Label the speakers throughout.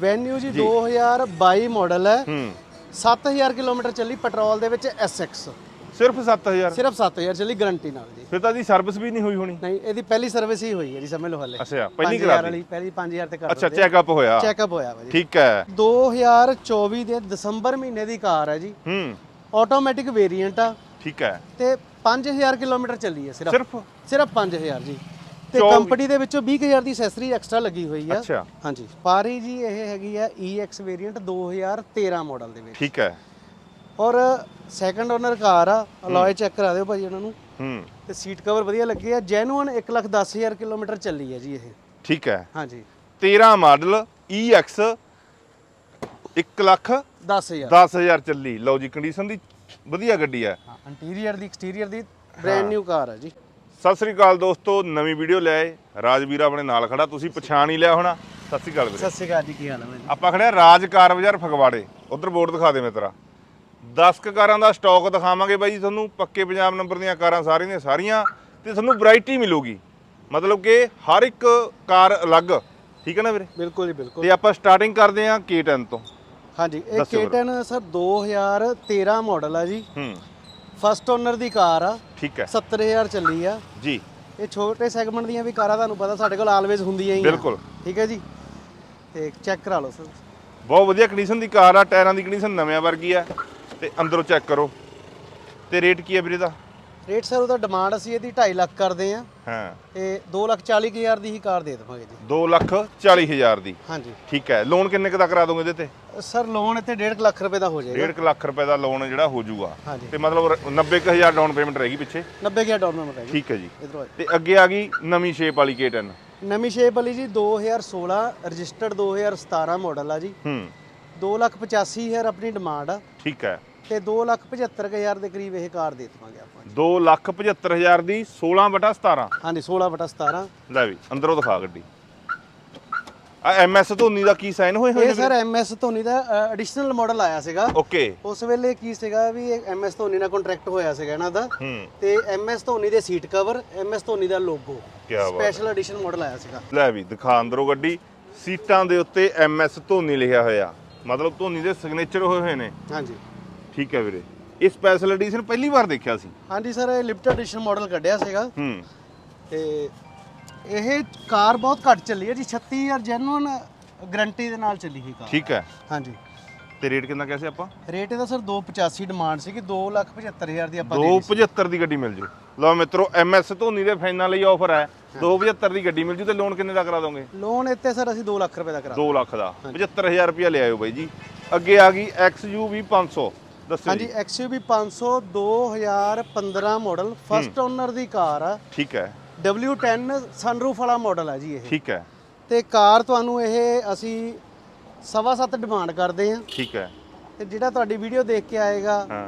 Speaker 1: Venue ਜੀ 2022 model ਹੈ।
Speaker 2: ਹੂੰ।
Speaker 1: 7000 ਕਿਲੋਮੀਟਰ ਚੱਲੀ ਪੈਟਰੋਲ ਦੇ ਵਿੱਚ SX
Speaker 2: ਸਿਰਫ 7000
Speaker 1: ਸਿਰਫ 7000 ਚੱਲੀ ਗਾਰੰਟੀ ਨਾਲ ਜੀ।
Speaker 2: ਫਿਰ ਤਾਂ ਦੀ ਸਰਵਿਸ ਵੀ ਨਹੀਂ ਹੋਈ ਹੋਣੀ।
Speaker 1: ਨਹੀਂ ਇਹਦੀ ਪਹਿਲੀ ਸਰਵਿਸ ਹੀ ਹੋਈ ਹੈ ਜੀ ਸਮਝ ਲਓ ਹਲੇ।
Speaker 2: ਅੱਛਾ ਪਹਿਲੀ
Speaker 1: 5000
Speaker 2: ਕਰਾ
Speaker 1: ਵਾਲੀ ਪਹਿਲੀ 5000 ਤੇ ਕਰ
Speaker 2: ਅੱਛਾ ਚੈੱਕਅਪ ਹੋਇਆ।
Speaker 1: ਚੈੱਕਅਪ ਹੋਇਆ ਵਾ ਜੀ।
Speaker 2: ਠੀਕ ਹੈ।
Speaker 1: 2024 ਦੇ ਦਸੰਬਰ ਮਹੀਨੇ ਦੀ ਕਾਰ ਹੈ ਜੀ।
Speaker 2: ਹੂੰ।
Speaker 1: ਆਟੋਮੈਟਿਕ ਵੇਰੀਐਂਟ ਆ।
Speaker 2: ਠੀਕ ਹੈ।
Speaker 1: ਤੇ 5000 ਕਿਲੋਮੀਟਰ ਚੱਲੀ ਹੈ ਸਿਰਫ।
Speaker 2: ਸਿਰਫ?
Speaker 1: ਸਿਰਫ 5000 ਜੀ। ਤੇ ਕੰਪਨੀ ਦੇ ਵਿੱਚੋਂ 20000 ਦੀ ਐਕਸੈਸਰੀ ਐਕਸਟਰਾ ਲੱਗੀ ਹੋਈ ਆ।
Speaker 2: ਅੱਛਾ।
Speaker 1: ਹਾਂਜੀ। ਪਾਰੀ ਜੀ ਇਹ ਹੈਗੀ ਆ EX ਵੇਰੀਐਂਟ 2013 ਮਾਡਲ ਦੇ ਵਿੱਚ।
Speaker 2: ਠੀਕ ਹੈ।
Speaker 1: ਔਰ ਸੈਕੰਡ ਓਨਰ ਕਾਰ ਆ ਅਲੋਏ ਚੈੱਕ ਕਰਾ ਦਿਓ ਭਾਜੀ ਉਹਨਾਂ ਨੂੰ।
Speaker 2: ਹੂੰ।
Speaker 1: ਤੇ ਸੀਟ ਕਵਰ ਵਧੀਆ ਲੱਗੇ ਆ। ਜੈਨੂਅਨ 110000 ਕਿਲੋਮੀਟਰ ਚੱਲੀ ਹੈ ਜੀ ਇਹ।
Speaker 2: ਠੀਕ ਹੈ।
Speaker 1: ਹਾਂਜੀ।
Speaker 2: 13 ਮਾਡਲ EX 1 ਲੱਖ
Speaker 1: 10000
Speaker 2: 10000 ਚੱਲੀ। ਲਓ ਜੀ ਕੰਡੀਸ਼ਨ ਦੀ ਵਧੀਆ ਗੱਡੀ ਹੈ।
Speaker 1: ਇੰਟੀਰੀਅਰ ਦੀ ਐਕਸਟੀਰੀਅਰ ਦੀ ਬ੍ਰੈਂਡ ਨਿਊ ਕਾਰ ਹੈ ਜੀ।
Speaker 2: ਸਤਿ ਸ੍ਰੀ ਅਕਾਲ ਦੋਸਤੋ ਨਵੀਂ ਵੀਡੀਓ ਲੈ ਆਏ। ਰਾਜਵੀਰ ਆਪਣੇ ਨਾਲ ਖੜਾ ਤੁਸੀਂ ਪਛਾਣ ਹੀ ਲਿਆ ਹੋਣਾ। ਸਤਿ ਸ੍ਰੀ ਅਕਾਲ ਵੀਰੇ।
Speaker 1: ਸਤਿ ਸ਼੍ਰੀ ਅਕਾਲ ਜੀ ਕੀ ਹਾਲ ਹੈ
Speaker 2: ਆਪਾਂ ਖੜੇ ਆ ਰਾਜ ਕਾਰ ਬਾਜ਼ਾਰ ਫਗਵਾੜੇ। ਉਧਰ ਬੋਰਡ ਦਿਖਾ ਦੇ ਮੇਤਰਾ। 10 ਕੁ ਕਾਰਾਂ ਦਾ ਸਟਾਕ ਦਿਖਾਵਾਂਗੇ ਬਾਈ ਜੀ ਤੁਹਾਨੂੰ। ਪੱਕੇ ਪੰਜਾਬ ਨੰਬਰ ਦੀਆਂ ਕਾਰਾਂ ਸਾਰੀਆਂ ਦੀਆਂ ਸਾਰੀਆਂ ਤੇ ਤੁਹਾਨੂੰ ਵੈਰਾਈਟੀ ਮਿਲੂਗੀ। ਮਤਲਬ ਕਿ ਹਰ ਇੱਕ ਕਾਰ ਅਲੱਗ। ਠੀਕ ਹੈ ਨਾ ਵੀਰੇ?
Speaker 1: ਬਿਲਕੁਲ ਜੀ ਬਿਲਕੁਲ।
Speaker 2: ਤੇ ਆਪਾਂ ਸਟਾਰਟਿੰਗ ਕਰਦੇ ਹਾਂ K10 ਤੋਂ।
Speaker 1: ਹਾਂਜੀ ਇਹ
Speaker 2: ਦੱਸੋ ਵੀਰੇ।
Speaker 1: K10 ਸਰ 2013 ਮਾਡਲ ਆ ਜੀ।
Speaker 2: ਹੂੰ।
Speaker 1: ਫਸਟ ਓਨਰ ਦੀ ਕਾਰ ਆ।
Speaker 2: ਠੀਕ ਹੈ।
Speaker 1: 70000 ਚੱਲੀ ਆ।
Speaker 2: ਜੀ।
Speaker 1: ਇਹ ਛੋਟੇ ਸੈਗਮੈਂਟ ਦੀਆਂ ਵੀ ਕਾਰਾਂ ਤੁਹਾਨੂੰ ਪਤਾ ਸਾਡੇ ਕੋਲ ਆਲਵੇਜ਼ ਹੁੰਦੀਆਂ ਹੀ ਆ।
Speaker 2: ਬਿਲਕੁਲ।
Speaker 1: ਠੀਕ ਹੈ ਜੀ। ਤੇ ਚੈੱਕ ਕਰਾ ਲਓ ਸਰ।
Speaker 2: ਬਹੁਤ ਵਧੀਆ ਕੰਡੀਸ਼ਨ ਦੀ ਕਾਰ ਆ ਟਾਇਰਾਂ ਦੀ ਕੰਡੀਸ਼ਨ ਨਵਿਆਂ ਵਰਗੀ ਆ। ਤੇ ਅੰਦਰੋਂ ਚੈੱਕ ਕਰੋ। ਤੇ ਰੇਟ ਕੀ ਹੈ ਵੀਰੇ ਦਾ?
Speaker 1: ਰੇਟ ਸਰ ਉਹਦਾ ਡਿਮਾਂਡ ਅਸੀਂ ਇਹਦੀ 2.5 ਲੱਖ ਕਰਦੇ ਆ
Speaker 2: ਹਾਂ।
Speaker 1: ਤੇ 240000 ਦੀ ਹੀ ਕਾਰ ਦੇ ਦੇਵਾਂਗੇ ਜੀ।
Speaker 2: 2 ਲੱਖ 40 ਹਜ਼ਾਰ ਦੀ।
Speaker 1: ਹਾਂਜੀ।
Speaker 2: ਠੀਕ ਹੈ। ਲੋਨ ਕਿੰਨੇ ਕੁ ਦਾ ਕਰਾ ਦੋਗੇ ਇਹਦੇ ਤੇ?
Speaker 1: ਸਰ ਲੋਨ ਇੱਥੇ 1.5 ਲੱਖ ਰੁਪਏ ਦਾ ਹੋ ਜਾਏਗਾ।
Speaker 2: 1.5 ਲੱਖ ਰੁਪਏ ਦਾ ਲੋਨ ਜਿਹੜਾ ਹੋ ਜਾਊਗਾ। ਤੇ ਮਤਲਬ 90000 ਡਾਊਨ ਪੇਮੈਂਟ ਰਹੇਗੀ ਪਿੱਛੇ?
Speaker 1: 90000 ਡਾਲਰ ਮੈਂ ਜੀ
Speaker 2: ਠੀਕ ਹੈ ਜੀ। ਤੇ ਅੱਗੇ ਆ ਗਈ ਨਵੀਂ ਸ਼ੇਪ ਵਾਲੀ K10
Speaker 1: ਨਵੀਂ ਸ਼ੇਪ ਵਾਲੀ ਜੀ 2016 ਰਜਿਸਟਰਡ 2017 ਮਾਡਲ ਆ ਜੀ।
Speaker 2: ਹੂੰ।
Speaker 1: 285000 ਆਪਣੀ ਡਿਮਾਂਡ ਆ।
Speaker 2: ਠੀਕ ਹੈ।
Speaker 1: ਤੇ 275000 ਦੇ ਕਰੀਬ ਇਹ ਕਾਰ ਦੇ ਦੇਵਾਂਗੇ ਆਪਾਂ ਜੀ।
Speaker 2: 2 ਲੱਖ 75000 ਦੀ 16 ਬਟਾ 17
Speaker 1: ਹਾਂਜੀ 16 ਬਟਾ 17
Speaker 2: ਲੈ ਵੀ ਅੰਦਰੋਂ ਦਿਖਾ ਗੱਡੀ। ਆ ਐਮਐਸ ਧੋਨੀ ਦਾ ਕੀ ਸਾਈਨ ਹੋਏ ਹੋਏ
Speaker 1: ਇਹ ਸਰ ਐਮਐਸ ਧੋਨੀ ਦਾ ਐਡੀਸ਼ਨਲ ਮਾਡਲ ਆਇਆ ਸੀਗਾ।
Speaker 2: ਓਕੇ।
Speaker 1: ਉਸ ਵੇਲੇ ਕੀ ਸੀਗਾ ਵੀ ਐਮਐਸ ਧੋਨੀ ਨਾਲ ਕੰਟਰੈਕਟ ਹੋਇਆ ਸੀਗਾ ਇਹਨਾਂ ਦਾ। ਤੇ ਐਮਐਸ ਧੋਨੀ ਦੇ ਸੀਟ ਕਵਰ ਐਮਐਸ ਧੋਨੀ ਦਾ ਲੋਗੋ ਸਪੈਸ਼ਲ ਐਡੀਸ਼ਨ ਮਾਡਲ ਆਇਆ ਸੀਗਾ।
Speaker 2: ਲੈ ਵੀ ਦਿਖਾ ਅੰਦਰੋਂ ਗੱਡੀ। ਸੀਟਾਂ ਦੇ ਉੱਤੇ ਐਮਐਸ ਧੋਨੀ ਲਿਖਿਆ ਹੋਇਆ। ਮਤਲਬ ਧੋਨੀ ਦੇ ਸਿਗਨੇਚਰ ਹੋਏ ਹੋਏ ਨੇ।
Speaker 1: ਹਾਂਜੀ।
Speaker 2: ਠੀਕ ਹੈ ਵੀਰੇ। ਇਹ ਸਪੈਸ਼ਲ ਐਡੀਸ਼ਨ ਪਹਿਲੀ ਵਾਰ ਦੇਖਿਆ ਸੀ।
Speaker 1: ਹਾਂਜੀ ਸਰ ਇਹ ਲਿਮਟਿਡ ਐਡੀਸ਼ਨ ਮਾਡਲ ਕੱਢਿਆ ਸੀਗਾ।
Speaker 2: ਹੂੰ।
Speaker 1: ਤੇ ਇਹ ਕਾਰ ਬਹੁਤ ਘੱਟ ਚੱਲੀ ਹੈ ਜੀ 36000 ਜੈਨੂਅਨ ਗਾਰੰਟੀ ਦੇ ਨਾਲ ਚੱਲੀ ਹੀ ਕਾਰ।
Speaker 2: ਠੀਕ ਹੈ।
Speaker 1: ਹਾਂਜੀ।
Speaker 2: ਤੇ ਰੇਟ ਕਿੰਨਾ ਕਿਹਾ ਸੀ ਆਪਾਂ?
Speaker 1: ਰੇਟ ਇਹਦਾ ਸਰ 285 ਡਿਮਾਂਡ ਸੀਗੀ 275000 ਦੀ ਆਪਾਂ ਦੇ ਦਿੱਤੀ
Speaker 2: 275 ਦੀ ਗੱਡੀ ਮਿਲ ਜੂ। ਲਓ ਮਿੱਤਰੋ ਐਮਐਸ ਧੋਨੀ ਦੇ ਫਾਈਨਲ ਲਈ ਆਫਰ ਹੈ। 275 ਦੀ ਗੱਡੀ ਮਿਲ ਜੂ ਤੇ ਲੋਨ ਕਿੰਨੇ ਦਾ ਕਰਾ ਦੋਗੇ?
Speaker 1: ਲੋਨ ਇੱਥੇ ਸਰ ਅਸੀਂ 2 ਲੱਖ ਰੁਪਏ ਦਾ ਕਰਾ
Speaker 2: 2 ਲੱਖ ਦਾ। 75000 ਰੁਪਇਆ ਲੈ ਆਇਓ ਬਾਈ ਜੀ। ਅੱਗੇ ਆ ਗਈ XUV 500 ਦੱਸੋ
Speaker 1: ਹਾਂਜੀ XUV 500 2015 ਮਾਡਲ ਫਸਟ ਓਨਰ ਦੀ ਕਾਰ ਆ।
Speaker 2: ਠੀਕ ਹੈ।
Speaker 1: W10 ਸਨਰੂਫ ਵਾਲਾ ਮਾਡਲ ਹੈ ਜੀ ਇਹ।
Speaker 2: ਠੀਕ ਹੈ।
Speaker 1: ਤੇ ਕਾਰ ਤੁਹਾਨੂੰ ਇਹ ਅਸੀਂ ਸਵਾ ਸੱਤ ਡਿਮਾਂਡ ਕਰਦੇ ਹਾਂ।
Speaker 2: ਠੀਕ ਹੈ।
Speaker 1: ਤੇ ਜਿਹੜਾ ਤੁਹਾਡੀ ਵੀਡੀਓ ਦੇਖ ਕੇ ਆਏਗਾ
Speaker 2: ਹਾਂ।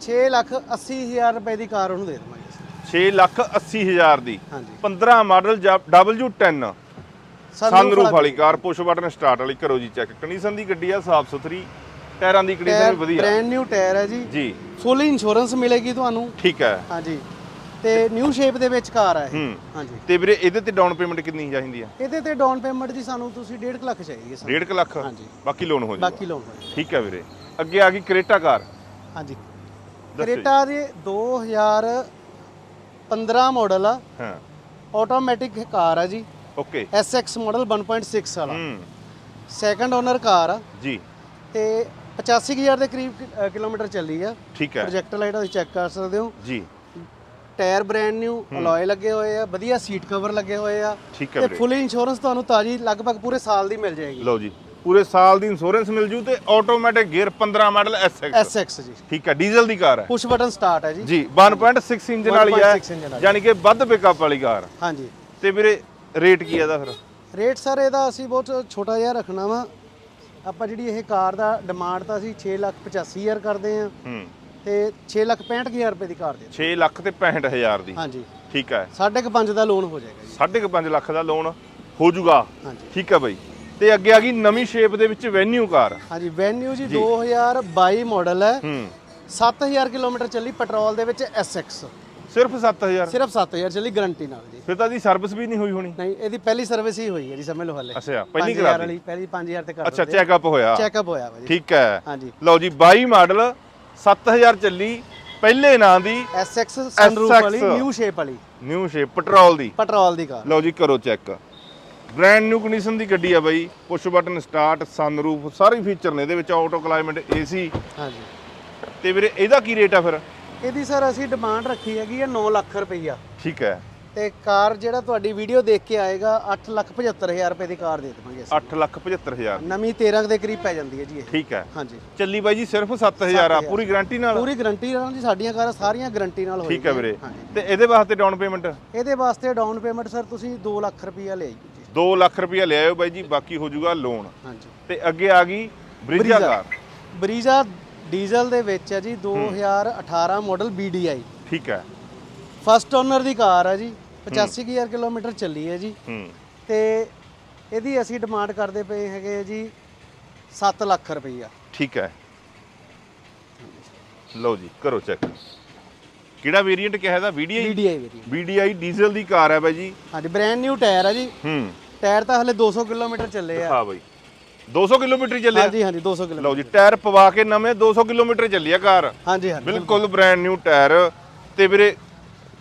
Speaker 1: 6 ਲੱਖ 80 ਹਜ਼ਾਰ ਰੁਪਏ ਦੀ ਕਾਰ ਉਹਨੂੰ ਦੇ ਦੇਵਾਂਗੇ ਅਸੀਂ।
Speaker 2: 6 ਲੱਖ 80 ਹਜ਼ਾਰ ਦੀ।
Speaker 1: ਹਾਂਜੀ।
Speaker 2: 15 ਮਾਡਲ W10 ਸਨਰੂਫ ਵਾਲੀ। ਕਾਰ ਪੁਸ਼ ਬਟਨ ਸਟਾਰਟ ਵਾਲੀ। ਕਰੋ ਜੀ ਚੈੱਕ ਕੰਡੀਸ਼ਨ ਦੀ ਗੱਡੀ ਆ ਸਾਫ਼ ਸੁਥਰੀ। ਟਾਇਰਾਂ ਦੀ ਕੰਡੀਸ਼ਨ ਵੀ ਵਧੀਆ।
Speaker 1: ਬ੍ਰੈਂਡ ਨਿਊ ਟਾਇਰ ਹੈ ਜੀ।
Speaker 2: ਜੀ।
Speaker 1: ਫੁੱਲ ਇੰਸ਼ੋਰੈਂਸ ਮਿਲੇਗੀ ਤੁਹਾਨੂੰ।
Speaker 2: ਠੀਕ ਹੈ।
Speaker 1: ਹਾਂਜੀ। ਤੇ ਨਿਊ ਸ਼ੇਪ ਦੇ ਵਿੱਚ ਕਾਰ ਹੈ।
Speaker 2: ਹੂੰ।
Speaker 1: ਹਾਂਜੀ।
Speaker 2: ਤੇ ਵੀਰੇ ਇਹਦੇ ਤੇ ਡਾਊਨ ਪੇਮੈਂਟ ਕਿੰਨੀ ਚਾਹੀਦੀ ਆ?
Speaker 1: ਇਹਦੇ ਤੇ ਡਾਊਨ ਪੇਮੈਂਟ ਜੀ ਸਾਨੂੰ ਤੁਸੀਂ 1.5 ਲੱਖ ਚਾਹੀਦੀ ਹੈ ਸਾਨੂੰ
Speaker 2: 1.5 ਲੱਖ?
Speaker 1: ਹਾਂਜੀ।
Speaker 2: ਬਾਕੀ ਲੋਨ ਹੋ ਜਾਊਗਾ।
Speaker 1: ਬਾਕੀ ਲੋਨ ਹੋਏ
Speaker 2: ਠੀਕ ਹੈ ਵੀਰੇ। ਅੱਗੇ ਆ ਗਈ ਕਰੇਟਾ ਕਾਰ।
Speaker 1: ਹਾਂਜੀ। ਕਰੇਟਾ ਦੇ 2015 ਮਾਡਲ ਆ।
Speaker 2: ਹਾਂ।
Speaker 1: ਆਟੋਮੈਟਿਕ ਕਾਰ ਆ ਜੀ।
Speaker 2: ਓਕੇ
Speaker 1: SX ਮਾਡਲ 1.6 ਵਾਲਾ।
Speaker 2: ਹੂੰ।
Speaker 1: ਸੈਕੰਡ ਓਨਰ ਕਾਰ ਆ।
Speaker 2: ਜੀ।
Speaker 1: ਤੇ 85000 ਦੇ ਕਰੀਬ ਕਿ- ਅ, ਕਿਲੋਮੀਟਰ ਚੱਲੀ ਆ।
Speaker 2: ਠੀਕ ਹੈ।
Speaker 1: ਪ੍ਰੋਜੈਕਟਰ ਲਾਈਟ ਤੁਸੀਂ ਚੈੱਕ ਕਰ ਸਕਦੇ ਹੋ।
Speaker 2: ਜੀ।
Speaker 1: ਟਾਇਰ ਬ੍ਰੈਂਡ ਨਿਊ ਅਲੋਏ ਲੱਗੇ ਹੋਏ ਆ ਵਧੀਆ ਸੀਟ ਕਵਰ ਲੱਗੇ ਹੋਏ ਆ।
Speaker 2: ਠੀਕ ਹੈ
Speaker 1: ਤੇ
Speaker 2: ਵੀਰੇ।
Speaker 1: ਫੁੱਲ ਇੰਸ਼ੋਰੈਂਸ ਤੁਹਾਨੂੰ ਤਾਜੀ ਲਗਭਗ ਪੂਰੇ ਸਾਲ ਦੀ ਮਿਲ ਜਾਏਗੀ।
Speaker 2: ਲਓ ਜੀ ਪੂਰੇ ਸਾਲ ਦੀ ਇੰਸ਼ੋਰੈਂਸ ਮਿਲ ਜੂ ਤੇ automatic gear 15 model SX
Speaker 1: SX ਜੀ।
Speaker 2: ਠੀਕ ਹੈ ਡੀਜ਼ਲ ਦੀ ਕਾਰ ਹੈ।
Speaker 1: ਪੁਸ਼ ਬਟਨ ਸਟਾਰਟ ਹੈ ਜੀ।
Speaker 2: ਜੀ 1.6 ਇੰਜਨ ਵਾਲੀ ਹੈ
Speaker 1: 1.6 ਇੰਜਨ ਵਾਲੀ।
Speaker 2: ਯਾਨੀ ਕਿ ਵੱਧ ਪਿਕਅਪ ਵਾਲੀ ਕਾਰ।
Speaker 1: ਹਾਂਜੀ।
Speaker 2: ਤੇ ਵੀਰੇ ਰੇਟ ਕੀ ਹੈ ਇਹਦਾ ਫਿਰ?
Speaker 1: ਰੇਟ ਸਰ ਇਹਦਾ ਅਸੀਂ ਬਹੁਤ ਛੋਟਾ ਜਿਹਾ ਰੱਖਣਾ ਵਾ। ਆਪਾਂ ਜਿਹੜੀ ਇਹ ਕਾਰ ਦਾ ਡਿਮਾਂਡ ਤਾਂ ਅਸੀਂ 6 ਲੱਖ 85000 ਕਰਦੇ ਆ
Speaker 2: ਹੂੰ।
Speaker 1: ਤੇ 6 ਲੱਖ 65000 ਰੁਪਏ ਦੀ ਕਾਰ ਦੇ
Speaker 2: 6 ਲੱਖ ਤੇ 65000 ਦੀ।
Speaker 1: ਹਾਂਜੀ।
Speaker 2: ਠੀਕ ਹੈ।
Speaker 1: ਸਾਢੇ ਕੁ ਪੰਜ ਦਾ ਲੋਨ ਹੋ ਜਾਏਗਾ ਜੀ।
Speaker 2: 5.5 ਲੱਖ ਦਾ ਲੋਨ ਹੋ
Speaker 1: ਹਾਂਜੀ।
Speaker 2: ਠੀਕ ਹੈ ਬਾਈ। ਤੇ ਅੱਗੇ ਆ ਗਈ ਨਵੀਂ ਸ਼ੇਪ ਦੇ ਵਿੱਚ ਵੈਨਿਊ ਕਾਰ।
Speaker 1: ਹਾਂਜੀ ਵੈਨਿਊ ਜੀ 2022 ਮਾਡਲ ਹੈ।
Speaker 2: ਹੂੰ।
Speaker 1: 7000 ਕਿਲੋਮੀਟਰ ਚੱਲੀ ਪੈਟਰੋਲ ਦੇ ਵਿੱਚ SX
Speaker 2: ਸਿਰਫ 7000
Speaker 1: ਸਿਰਫ 7000 ਚੱਲੀ ਗਾਰੰਟੀ ਨਾਲ ਜੀ।
Speaker 2: ਫਿਰ ਤਾਂ ਦੀ ਸਰਵਿਸ ਵੀ ਨਹੀਂ ਹੋਈ ਹੋਣੀ।
Speaker 1: ਨਹੀਂ ਇਹਦੀ ਪਹਿਲੀ ਸਰਵਿਸ ਹੀ ਹੋਈ ਹੈ ਜੀ ਸਮਝ ਲਓ ਹਲੇ।
Speaker 2: ਅੱਛਾ ਪਹਿਲੀ
Speaker 1: 5000
Speaker 2: ਕਰਾ
Speaker 1: ਵਾਲੀ ਪਹਿਲੀ 5000 ਤੇ ਕਰ
Speaker 2: ਅੱਛਾ ਚੈੱਕਅਪ ਹੋਇਆ।
Speaker 1: ਚੈੱਕਅਪ ਹੋਇਆ ਵਾ ਜੀ।
Speaker 2: ਠੀਕ ਹੈ।
Speaker 1: ਹਾਂਜੀ।
Speaker 2: ਲਓ ਜੀ 22 ਮਾਡਲ 7000 ਚੱਲੀ ਪਹਿਲੇ ਨਾਂ ਦੀ
Speaker 1: SX ਸਨਰੂਫ ਵਾਲੀ ਨਿਊ ਸ਼ੇਪ ਵਾਲੀ।
Speaker 2: ਨਿਊ ਸ਼ੇਪ ਪੈਟਰੋਲ ਦੀ।
Speaker 1: ਪੈਟਰੋਲ ਦੀ ਕਾਰ
Speaker 2: ਲਓ ਜੀ ਕਰੋ ਚੈੱਕ ਬ੍ਰੈਂਡ ਨਿਊ ਕੰਡੀਸ਼ਨ ਦੀ ਗੱਡੀ ਆ ਬਾਈ। ਪੁਸ਼ ਬਟਨ ਸਟਾਰਟ ਸਨਰੂਫ ਸਾਰੇ ਫੀਚਰ ਨੇ ਇਹਦੇ ਵਿੱਚ ਆਟੋ ਕਲਾਈਮੇਟ ਏਸੀ
Speaker 1: ਹਾਂਜੀ।
Speaker 2: ਤੇ ਵੀਰੇ ਇਹਦਾ ਕੀ ਰੇਟ ਆ ਫਿਰ?
Speaker 1: ਇਹਦੀ ਸਰ ਅਸੀਂ ਡਿਮਾਂਡ ਰੱਖੀ ਹੈਗੀ ਹੈ 9 ਲੱਖ ਰੁਪਈਆ।
Speaker 2: ਠੀਕ ਹੈ।
Speaker 1: ਤੇ ਕਾਰ ਜਿਹੜਾ ਤੁਹਾਡੀ ਵੀਡੀਓ ਦੇਖ ਕੇ ਆਏਗਾ 8 ਲੱਖ 75000 ਰੁਪਏ ਦੀ ਕਾਰ ਦੇ ਦੇਵਾਂਗੇ ਅਸੀਂ।
Speaker 2: 875000
Speaker 1: ਨਵੀਂ 13 ਦੇ ਕਰੀਬ ਪੈ ਜਾਂਦੀ ਹੈ ਜੀ ਇਹ।
Speaker 2: ਠੀਕ ਹੈ।
Speaker 1: ਹਾਂਜੀ।
Speaker 2: ਚੱਲੀ ਬਾਈ ਜੀ ਸਿਰਫ 7000 ਆ ਪੂਰੀ ਗਾਰੰਟੀ ਨਾਲ?
Speaker 1: ਪੂਰੀ ਗਾਰੰਟੀ ਨਾਲ ਜੀ ਸਾਡੀਆਂ ਕਾਰਾਂ ਸਾਰੀਆਂ ਗਾਰੰਟੀ ਨਾਲ ਹੋਈ
Speaker 2: ਠੀਕ ਹੈ ਵੀਰੇ। ਤੇ ਇਹਦੇ ਵਾਸਤੇ ਡਾਊਨ ਪੇਮੈਂਟ
Speaker 1: ਇਹਦੇ ਵਾਸਤੇ ਡਾਊਨ ਪੇਮੈਂਟ ਸਰ ਤੁਸੀਂ 2 ਲੱਖ ਰੁਪਈਆ ਲੈ ਆਈਓ ਜੀ।
Speaker 2: 2 ਲੱਖ ਰੁਪਇਆ ਲਿਆਇਓ ਬਾਈ ਜੀ ਬਾਕੀ ਹੋ ਜਾਊਗਾ ਲੋਨ
Speaker 1: ਹਾਂਜੀ।
Speaker 2: ਤੇ ਅੱਗੇ ਆ ਗਈ ਬ੍ਰਿਜਾ। ਕਾਰ।
Speaker 1: ਬਰੀਜ਼ਾ ਡੀਜ਼ਲ ਦੇ ਵਿੱਚ ਹੈ ਜੀ 2018 ਮਾਡਲ BDI
Speaker 2: ਠੀਕ ਹੈ।
Speaker 1: ਫਸਟ ਓਨਰ ਦੀ ਕਾਰ ਹੈ ਜੀ 85000 ਕਿਲੋਮੀਟਰ ਚੱਲੀ ਹੈ ਜੀ। ਤੇ ਇਹਦੀ ਅਸੀਂ ਡਿਮਾਂਡ ਕਰਦੇ ਪਏ ਹੈਗੇ ਜੀ 7 ਲੱਖ ਰੁਪਈਆ।
Speaker 2: ਠੀਕ ਹੈ। ਲਓ ਜੀ ਕਰੋ ਚੈੱਕ ਕਿਹੜਾ ਵੇਰੀਐਂਟ ਕਿਹਾ ਇਹਦਾ? VDI VDI ਡੀਜ਼ਲ ਦੀ ਕਾਰ ਹੈ ਬਾਈ ਜੀ।
Speaker 1: ਹਾਂਜੀ ਬ੍ਰੈਂਡ ਨਿਊ ਟਾਇਰ ਹੈ ਜੀ।
Speaker 2: ਹੂੰ।
Speaker 1: ਟਾਇਰ ਤਾਂ ਹਲੇ 200 ਕਿਲੋਮੀਟਰ ਚੱਲੇ ਆ।
Speaker 2: ਹਾਂ ਬਾਈ। 200 ਕਿਲੋਮੀਟਰ ਚੱਲਿਆ।
Speaker 1: ਹਾਂਜੀ ਹਾਂਜੀ 200 ਕਿਲੋਮੀਟਰ।
Speaker 2: ਲਓ ਜੀ ਟਾਇਰ ਪਵਾ ਕੇ ਨਵੇਂ 200 ਕਿਲੋਮੀਟਰ ਚੱਲੀ ਆ ਕਾਰ।
Speaker 1: ਹਾਂਜੀ ਹਾਂਜੀ
Speaker 2: ਬਿਲਕੁਲ ਬ੍ਰਾਂਡ ਨਿਊ ਟਾਇਰ। ਤੇ ਵੀਰੇ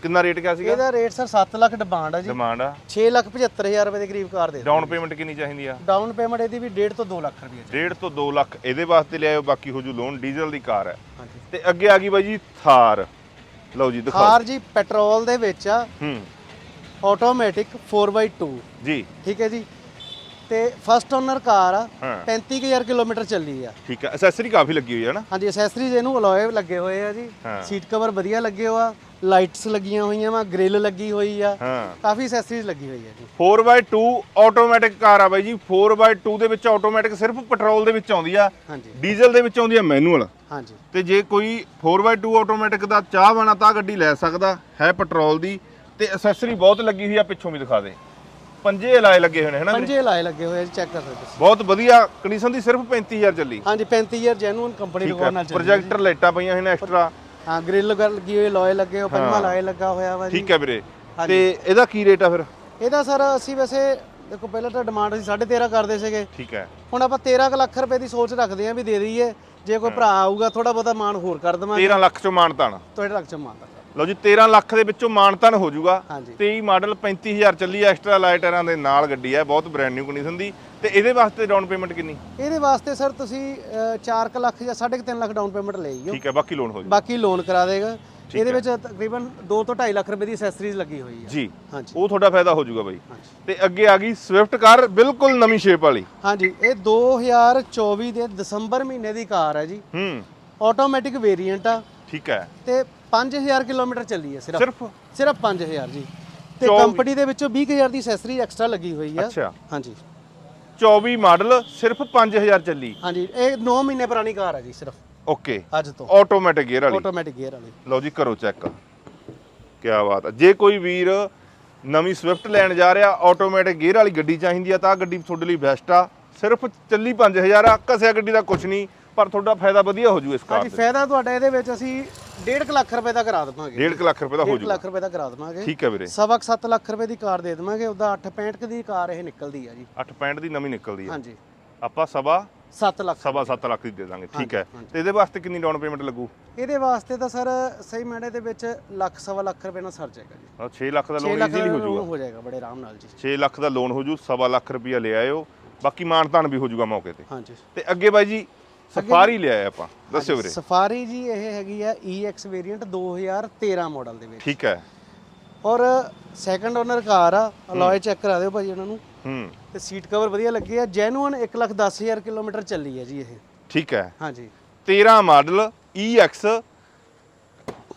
Speaker 2: ਕਿੰਨਾ ਰੇਟ ਕਿਆ ਸੀਗਾ?
Speaker 1: ਇਹਦਾ ਰੇਟ ਸਰ 7 ਲੱਖ ਡਿਮਾਂਡ ਹੈ ਜੀ।
Speaker 2: ਡਿਮਾਂਡ ਆ।
Speaker 1: 6 ਲੱਖ 75000 ਰੁਪਏ ਦੇ ਕਰੀਬ ਕਾਰ ਦੇ
Speaker 2: ਡਾਊਨ ਪੇਮੈਂਟ ਕਿੰਨੀ ਚਾਹੀਦੀ ਆ?
Speaker 1: ਡਾਊਨ ਪੇਮੈਂਟ ਇਹਦੀ ਵੀ 1.5 ਤੋਂ 2 ਲੱਖ ਰੁਪਏ ਜੀ
Speaker 2: ਡੇਢ ਤੋਂ 2 ਲੱਖ ਇਹਦੇ ਵਾਸਤੇ ਲਿਆਇਓ ਬਾਕੀ ਹੋ ਜੂ ਲੋਨ ਡੀਜ਼ਲ ਦੀ ਕਾਰ ਹੈ।
Speaker 1: ਹਾਂਜੀ।
Speaker 2: ਤੇ ਅੱਗੇ ਆ ਗਈ ਬਾਈ ਜੀ ਥਾਰ। ਲਓ ਜੀ ਦਿਖਾਓ।
Speaker 1: ਕਾਰ ਜੀ ਪੈਟਰੋਲ ਦੇ ਵਿੱਚ ਆ।
Speaker 2: ਹੂੰ।
Speaker 1: ਆਟੋਮੈਟਿਕ 4x2
Speaker 2: ਜੀ।
Speaker 1: ਠੀਕ ਹੈ ਜੀ। ਤੇ ਫਸਟ ਓਨਰ ਕਾਰ ਆ
Speaker 2: ਹਾਂ।
Speaker 1: 35000 ਕਿਲੋਮੀਟਰ ਚੱਲੀ ਆ।
Speaker 2: ਠੀਕ ਹੈ ਅਸੈਸਰੀ ਕਾਫੀ ਲੱਗੀ ਹੋਈ ਹੈ ਨਾ?
Speaker 1: ਹਾਂਜੀ ਅਸੈਸਰੀਜ਼ ਇਹਨੂੰ ਅਲੋਏ ਲੱਗੇ ਹੋਏ ਆ ਜੀ।
Speaker 2: ਹਾਂ।
Speaker 1: ਸੀਟ ਕਵਰ ਵਧੀਆ ਲੱਗੇ ਹੋਆ ਲਾਈਟਸ ਲੱਗੀਆਂ ਹੋਈਆਂ ਵਾ ਗ੍ਰਿਲ ਲੱਗੀ ਹੋਈ ਆ।
Speaker 2: ਹਾਂ।
Speaker 1: ਕਾਫੀ ਅਸੈਸਰੀਜ਼ ਲੱਗੀ ਹੋਈ ਆ ਜੀ।
Speaker 2: 4x2 ਆਟੋਮੈਟਿਕ ਕਾਰ ਆ ਬਾਈ ਜੀ। 4x2 ਦੇ ਵਿੱਚ ਆਟੋਮੈਟਿਕ ਸਿਰਫ ਪੈਟਰੋਲ ਦੇ ਵਿੱਚ ਆਉਂਦੀ ਆ।
Speaker 1: ਹਾਂਜੀ।
Speaker 2: ਡੀਜ਼ਲ ਦੇ ਵਿੱਚ ਆਉਂਦੀ ਆ ਮੈਨੂਅਲ
Speaker 1: ਹਾਂਜੀ।
Speaker 2: ਤੇ ਜੇ ਕੋਈ 4x2 ਆਟੋਮੈਟਿਕ ਦਾ ਚਾਹ ਬਣਾ ਤਾਂ ਗੱਡੀ ਲੈ ਸਕਦਾ ਹੈ ਪੈਟਰੋਲ ਦੀ। ਤੇ ਅਸੈਸਰੀ ਬਹੁਤ ਲੱਗੀ ਹੋਈ ਆ ਪਿੱਛੋਂ ਵੀ ਦਿਖਾ ਦੇ। ਪੰਜੇ ਲਾਏ ਲੱਗੇ ਹੋਏ ਨੇ ਹਨਾ ਵੀਰੇ?
Speaker 1: ਪੰਜੇ ਲਾਏ ਲੱਗੇ ਹੋਏ ਆ ਜੀ ਚੈੱਕ ਕਰ ਸਕਦੇ ਤੁਸੀਂ।
Speaker 2: ਬਹੁਤ ਵਧੀਆ ਕੰਡੀਸ਼ਨ ਦੀ ਸਿਰਫ 35000 ਚੱਲੀ।
Speaker 1: ਹਾਂਜੀ 35000 ਜੈਨੂਨ ਕੰਪਨੀ ਰਿਕਾਰਡ ਨਾਲ
Speaker 2: ਹੈ।
Speaker 1: ਚੱਲੀ
Speaker 2: ਪ੍ਰੋਜੈਕਟਰ ਲਾਈਟਾਂ ਪਈਆਂ ਹੋਈਆਂ ਨੇ ਐਕਸਟਰਾ
Speaker 1: ਹਾਂ ਗ੍ਰਿਲ ਲੱਗੀ ਹੋਈ ਲੋਏ ਲੱਗੇ ਹੋ ਪੰਜਵਾਂ ਲਾਏ ਲੱਗਾ ਹੋਇਆ ਵਾ ਜੀ।
Speaker 2: ਠੀਕ ਹੈ ਵੀਰੇ। ਤੇ ਇਹਦਾ ਕੀ ਰੇਟ ਆ ਫਿਰ?
Speaker 1: ਇਹਦਾ ਸਰ ਅਸੀਂ ਵੈਸੇ ਦੇਖੋ ਪਹਿਲਾਂ ਤਾਂ ਡਿਮਾਂਡ ਅਸੀਂ 13.5 ਕਰਦੇ ਸੀਗੇ।
Speaker 2: ਠੀਕ ਹੈ।
Speaker 1: ਹੁਣ ਆਪਾਂ 13 ਕੁ ਲੱਖ ਰੁਪਏ ਦੀ ਸੋਚ ਰੱਖਦੇ ਆਂ ਵੀ ਦੇ ਦਈਏ। ਜੇ ਕੋਈ ਭਰਾ ਆਊਗਾ ਥੋੜਾ ਬਹੁਤਾ ਮਾਨ ਹੋਰ ਕਰ ਦਵਾਂਗੇ।
Speaker 2: 13 ਲੱਖ ਚੋਂ ਮਾਨਤਾਨ
Speaker 1: ਤੁਹਾਡੇ ਲੱਖ ਚ ਮਾਨ ਦਾ
Speaker 2: ਲਓ ਜੀ 13 ਲੱਖ ਦੇ ਵਿੱਚੋਂ ਮਾਨਤਾਨ ਹੋ ਜਾਊਗਾ।
Speaker 1: ਹਾਂਜੀ।
Speaker 2: 23 ਮਾਡਲ 35000 ਚੱਲੀ ਐਕਸਟਰਾ ਲਾਈਟਰਾਂ ਦੇ ਨਾਲ ਗੱਡੀ ਹੈ ਬਹੁਤ ਬ੍ਰੈਂਡ ਨਿਊ ਕੰਡੀਸ਼ਨ ਦੀ। ਤੇ ਇਹਦੇ ਵਾਸਤੇ ਡਾਊਨ ਪੇਮੈਂਟ ਕਿੰਨੀ?
Speaker 1: ਇਹਦੇ ਵਾਸਤੇ ਸਰ ਤੁਸੀਂ 4 ਲੱਖ ਜਾਂ 3.5 ਲੱਖ ਡਾਊਨ ਪੇਮੈਂਟ ਲਈਓ
Speaker 2: ਠੀਕ ਹੈ ਬਾਕੀ ਲੋਨ ਹੋ ਜਾਊ।
Speaker 1: ਬਾਕੀ ਲੋਨ ਕਰਾ ਦੇਗਾ। ਇਹਦੇ ਵਿੱਚ ਤਕਰੀਬਨ 2 ਤੋਂ 2.5 ਲੱਖ ਰੁਪਏ ਦੀ ਐਕਸੈਸਰੀਜ਼ ਲੱਗੀ ਹੋਈ ਹੈ
Speaker 2: ਜੀ
Speaker 1: ਹਾਂਜੀ।
Speaker 2: ਉਹ ਤੁਹਾਡਾ ਫਾਇਦਾ ਹੋ ਜਾਊਗਾ ਬਾਈ। ਤੇ ਅੱਗੇ ਆ ਗਈ ਸਵਿਫਟ ਕਾਰ ਬਿਲਕੁਲ ਨਵੀਂ ਸ਼ੇਪ ਵਾਲੀ।
Speaker 1: ਹਾਂਜੀ ਇਹ 2024 ਦੇ ਦਸੰਬਰ ਮਹੀਨੇ ਦੀ ਕਾਰ ਹੈ ਜੀ।
Speaker 2: ਹੂੰ।
Speaker 1: ਆਟੋਮੈਟਿਕ ਵੇਰੀਐਂਟ ਆ।
Speaker 2: ਠੀਕ ਹੈ।
Speaker 1: ਤੇ 5000 ਕਿਲੋਮੀਟਰ ਚੱਲੀ ਹੈ ਸਿਰਫ।
Speaker 2: ਸਿਰਫ?
Speaker 1: ਸਿਰਫ 5000 ਜੀ। ਤੇ
Speaker 2: ਚੌਵੀ-
Speaker 1: ਕੰਪਨੀ ਦੇ ਵਿੱਚੋਂ 20000 ਦੀ ਐਕਸੈਸਰੀ ਐਕਸਟਰਾ ਲੱਗੀ ਹੋਈ ਆ
Speaker 2: ਅੱਛਾ।
Speaker 1: ਹਾਂਜੀ।
Speaker 2: 24 ਮਾਡਲ ਸਿਰਫ 5000 ਚੱਲੀ।
Speaker 1: ਹਾਂਜੀ ਇਹ 9 ਮਹੀਨੇ ਪੁਰਾਣੀ ਕਾਰ ਹੈ ਜੀ ਸਿਰਫ।
Speaker 2: ਓਕੇ।
Speaker 1: ਅੱਜ ਤੋਂ।
Speaker 2: ਆਟੋਮੈਟਿਕ ਗੇਅਰ ਵਾਲੀ।
Speaker 1: ਆਟੋਮੈਟਿਕ ਗੇਅਰ ਵਾਲੀ।
Speaker 2: ਲਓ ਜੀ ਕਰੋ ਚੈੱਕ ਕੀ ਬਾਤ ਹੈ। ਜੇ ਕੋਈ ਵੀਰ ਨਵੀਂ ਸਵਿਫਟ ਲੈਣ ਜਾ ਰਿਹਾ ਆਟੋਮੈਟਿਕ ਗੇਅਰ ਵਾਲੀ ਗੱਡੀ ਚਾਹੀਦੀ ਆ ਤਾਂ ਆਹ ਗੱਡੀ ਤੁਹਾਡੇ ਲਈ ਬੈਸਟ ਆ। ਸਿਰਫ ਚੱਲੀ 5000 ਆ ਕਸਿਆ ਗੱਡੀ ਦਾ ਕੁਝ ਨਹੀਂ। ਪਰ ਤੁਹਾਡਾ ਫਾਇਦਾ ਵਧੀਆ ਹੋ ਜੂ ਇਸ ਕਾਰ
Speaker 1: ਹਾਂਜੀ ਫਾਇਦਾ ਤੁਹਾਡਾ ਇਹਦੇ ਵਿੱਚ ਅਸੀਂ 1.5 ਲੱਖ ਰੁਪਏ ਦਾ ਕਰਾ ਦੇਵਾਂਗੇ।
Speaker 2: 1.5 ਲੱਖ ਰੁਪਏ ਦਾ ਹੋ
Speaker 1: 1.5
Speaker 2: ਜੂ
Speaker 1: ਲੱਖ ਰੁਪਏ ਦਾ ਕਰਾ ਦੇਵਾਂਗੇ।
Speaker 2: ਠੀਕ ਹੈ ਵੀਰੇ।
Speaker 1: ਸਵਾ ਕੁ ਸੱਤ ਲੱਖ ਰੁਪਏ ਦੀ ਕਾਰ ਦੇ ਦੇਵਾਂਗੇ ਉਹਦਾ 865 ਦੀ ਕਾਰ ਇਹ ਨਿਕਲਦੀ ਆ ਜੀ।
Speaker 2: 865 ਦੀ ਨਵੀਂ ਨਿਕਲਦੀ ਆ।
Speaker 1: ਹਾਂਜੀ।
Speaker 2: ਆਪਾਂ ਸਵਾ
Speaker 1: 7 ਲੱਖ।
Speaker 2: ਸਵਾ 7 ਲੱਖ ਦੀ ਦੇ ਦਾਂਗੇ। ਠੀਕ ਹੈ।
Speaker 1: ਹਾਂਜੀ।
Speaker 2: ਤੇ ਇਹਦੇ ਵਾਸਤੇ ਕਿੰਨੀ ਡਾਊਨ ਪੇਮੈਂਟ ਲੱਗੂ?
Speaker 1: ਇਹਦੇ ਵਾਸਤੇ ਤਾਂ ਸਰ ਸਹੀ ਮਾਇਨੇ ਦੇ ਵਿੱਚ ਲੱਖ ਸਵਾ ਲੱਖ ਰੁਪਏ ਨਾਲ ਸਰ ਜਾਏਗਾ ਜੀ।
Speaker 2: 6 ਲੱਖ ਦਾ
Speaker 1: 6
Speaker 2: ਲੋਨ
Speaker 1: ਲੱਖ
Speaker 2: ਈਜ਼ੀਲੀ ਹੋ ਜੂਗਾ।
Speaker 1: ਹੋ ਜਾਏਗਾ ਬੜੇ ਆਰਾਮ ਨਾਲ ਜੀ।
Speaker 2: 6 ਲੱਖ ਦਾ ਲੋਨ ਹੋ ਜੂ ਸਵਾ ਲੱਖ ਰੁਪਇਆ ਲੈ ਆਇਓ। ਬਾਕੀ ਮਾਨਤਾਨ ਵੀ ਹੋ ਜੂਗਾ ਮੌਕੇ ਤੇ।
Speaker 1: ਹਾਂਜੀ।
Speaker 2: ਤੇ ਅੱਗੇ ਬਾਈ ਜੀ ਸਫਾਰੀ ਲਿਆਏ ਆਪਾਂ। ਦੱਸਿਓ ਵੀਰੇ।
Speaker 1: ਸਫਾਰੀ ਜੀ ਇਹ ਹੈਗੀ ਆ EX ਵੇਰੀਐਂਟ 2013 ਮਾਡਲ ਦੇ ਵਿੱਚ।
Speaker 2: ਠੀਕ ਹੈ।
Speaker 1: ਔਰ ਸੈਕੰਡ ਓਨਰ ਕਾਰ ਆ ਅਲੋਏ ਚੈੱਕ ਕਰਾ ਦਿਓ ਭਾਜੀ ਉਹਨਾਂ ਨੂੰ।
Speaker 2: ਹੂੰ।
Speaker 1: ਤੇ ਸੀਟ ਕਵਰ ਵਧੀਆ ਲੱਗੇ ਆ। ਜੈਨੂਅਨ 110000 ਕਿਲੋਮੀਟਰ ਚੱਲੀ ਹੈ ਜੀ ਇਹ।
Speaker 2: ਠੀਕ ਹੈ।
Speaker 1: ਹਾਂਜੀ।
Speaker 2: 13 ਮਾਡਲ EX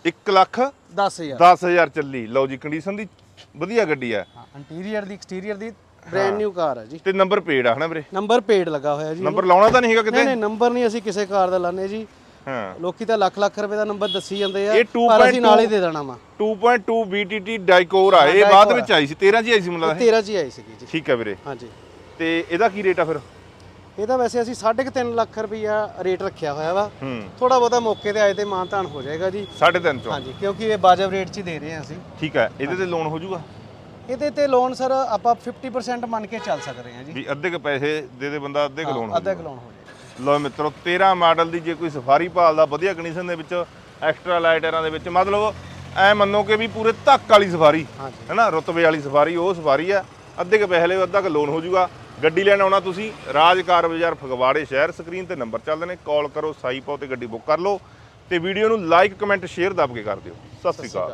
Speaker 2: 1 ਲੱਖ
Speaker 1: 10000
Speaker 2: 10000 ਚੱਲੀ। ਲਓ ਜੀ ਕੰਡੀਸ਼ਨ ਦੀ ਵਧੀਆ ਗੱਡੀ ਹੈ।
Speaker 1: ਇੰਟੀਰੀਅਰ ਦੀ ਐਕਸਟੀਰੀਅਰ ਦੀ ਬ੍ਰੈਂਡ ਨਿਊ ਕਾਰ ਹੈ ਜੀ।
Speaker 2: ਤੇ ਨੰਬਰ ਪੇਡ ਆ ਹਨਾ ਵੀਰੇ?
Speaker 1: ਨੰਬਰ ਪੇਡ ਲੱਗਾ ਹੋਇਆ ਜੀ।
Speaker 2: ਨੰਬਰ ਲਾਉਣਾ ਤਾਂ ਨਹੀਂ ਹੈਗਾ
Speaker 1: ਨਹੀਂ
Speaker 2: ਕਿਤੇ?
Speaker 1: ਨਹੀਂ ਨੰਬਰ ਨਹੀਂ ਅਸੀਂ ਕਿਸੇ ਕਾਰ ਦਾ ਲਾਣੇ ਜੀ।
Speaker 2: ਹਾਂ।
Speaker 1: ਲੋਕੀ ਤਾਂ ਲੱਖ ਲੱਖ ਰੁਪਏ ਦਾ ਨੰਬਰ ਦੱਸੀ ਜਾਂਦੇ ਆ
Speaker 2: ਇਹ 2.2
Speaker 1: ਪਰ ਅਸੀਂ ਨਾਲ ਹੀ ਦੇ ਦੇਣਾ ਵਾ।
Speaker 2: 2.2 BTT ਡਾਈਕੋਰ ਆ ਇਹ ਬਾਅਦ ਵਿੱਚ ਆਈ ਸੀ 13 ਚ ਹੀ ਆਈ ਸੀ ਮੈਨੂੰ ਲੱਗਦਾ
Speaker 1: 13 ਚ ਹੀ ਆਈ ਸੀਗੀ ਜੀ।
Speaker 2: ਠੀਕ ਹੈ ਵੀਰੇ।
Speaker 1: ਹਾਂਜੀ।
Speaker 2: ਤੇ ਇਹਦਾ ਕੀ ਰੇਟ ਆ ਫਿਰ?
Speaker 1: ਇਹਦਾ ਵੈਸੇ ਅਸੀਂ 3.5 ਲੱਖ ਰੁਪਈਆ ਰੇਟ ਰੱਖਿਆ ਹੋਇਆ ਵਾ।
Speaker 2: ਹੂੰ।
Speaker 1: ਥੋੜਾ ਬਹੁਤਾ ਮੌਕੇ ਤੇ ਆਏ ਤੇ ਮਾਨਤਾਨ ਹੋ ਜਾਏਗਾ ਜੀ।
Speaker 2: 3.5 ਚੋਂ
Speaker 1: ਹਾਂਜੀ ਕਿਉਂਕਿ ਇਹ ਬਾਜਬ ਰੇਟ 'ਚ ਹੀ ਦੇ ਰਹੇ ਹਾਂ ਅਸੀਂ।
Speaker 2: ਠੀਕ ਹੈ ਇਹਦੇ ਤੇ ਲੋਨ ਹੋ ਜਾਊਗਾ?
Speaker 1: ਇਹਦੇ ਤੇ ਲੋਨ ਸਰ ਆਪਾਂ 50% ਮੰਨ ਕੇ ਚੱਲ ਸਕਦੇ ਹਾਂ ਜੀ।
Speaker 2: ਵੀ ਅੱਧੇ ਕ ਪੈਸੇ ਦੇ ਦੇ ਬੰਦਾ ਅੱਧੇ ਕ ਲੋਨ ਹੋ
Speaker 1: ਅੱਧਾ
Speaker 2: ਜਾਊਗਾ।
Speaker 1: ਲੋਨ ਹੋ ਜਾਏਗਾ
Speaker 2: ਲਓ ਮਿੱਤਰੋ 13 ਮਾਡਲ ਦੀ ਜੇ ਕੋਈ ਸਫਾਰੀ ਭਾਲਦਾ ਵਧੀਆ ਕੰਡੀਸ਼ਨ ਦੇ ਵਿੱਚ ਐਕਸਟਰਾ ਲਾਈਟਰਾਂ ਦੇ ਵਿੱਚ ਮਤਲਬ ਐ ਮੰਨੋ ਕਿ ਵੀ ਪੂਰੇ ਧੱਕ ਵਾਲੀ ਸਫਾਰੀ
Speaker 1: ਹਾਂਜੀ।
Speaker 2: ਹੈਨਾ ਰੁਤਬੇ ਵਾਲੀ ਸਫਾਰੀ ਉਹ ਸਫਾਰੀ ਆ ਅੱਧੇ ਕ ਪੈਸੇ ਲਈ ਅੱਧਾ ਕ ਲੋਨ ਹੋ ਜਾਊਗਾ। ਗੱਡੀ ਲੈਣ ਆਉਣਾ ਤੁਸੀਂ ਰਾਜ ਕਾਰ ਬਾਜ਼ਾਰ ਫਗਵਾੜੇ ਸ਼ਹਿਰ ਸਕਰੀਨ ਤੇ ਨੰਬਰ ਚੱਲਦੇ ਨੇ ਕਾਲ ਕਰੋ ਸਾਈ ਪਾਓ ਤੇ ਗੱਡੀ ਬੁੱਕ ਕਰ ਲਓ ਤੇ ਵੀਡੀਓ ਨੂੰ ਲਾਈਕ ਕਮੈਂਟ ਸ਼ੇਅਰ ਦੱਬ ਕੇ ਕਰ ਦਿਓ। ਸਤਿ ਸ੍ਰੀ ਅਕਾਲ।